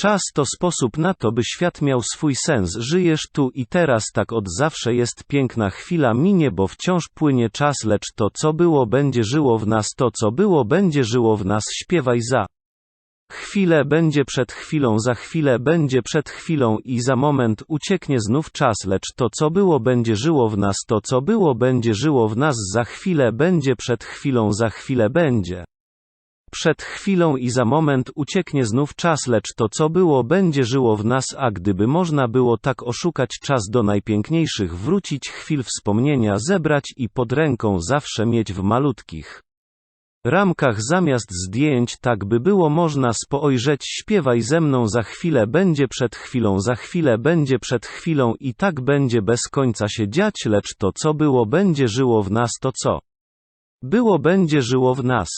Czas to sposób na to, by świat miał swój sens. Żyjesz tu i teraz, tak od zawsze jest piękna chwila minie, bo wciąż płynie czas, lecz to, co było, będzie żyło w nas, to, co było, będzie żyło w nas. Śpiewaj za. Chwilę będzie przed chwilą, za chwilę będzie przed chwilą i za moment ucieknie znów czas, lecz to co było będzie żyło w nas, to co było będzie żyło w nas, za chwilę będzie przed chwilą, za chwilę będzie. Przed chwilą i za moment ucieknie znów czas, lecz to co było będzie żyło w nas, a gdyby można było tak oszukać czas do najpiękniejszych wrócić chwil wspomnienia zebrać i pod ręką zawsze mieć w malutkich ramkach zamiast zdjęć tak by było można spojrzeć śpiewaj ze mną za chwilę będzie przed chwilą za chwilę będzie przed chwilą i tak będzie bez końca się dziać lecz to co było będzie żyło w nas to co było będzie żyło w nas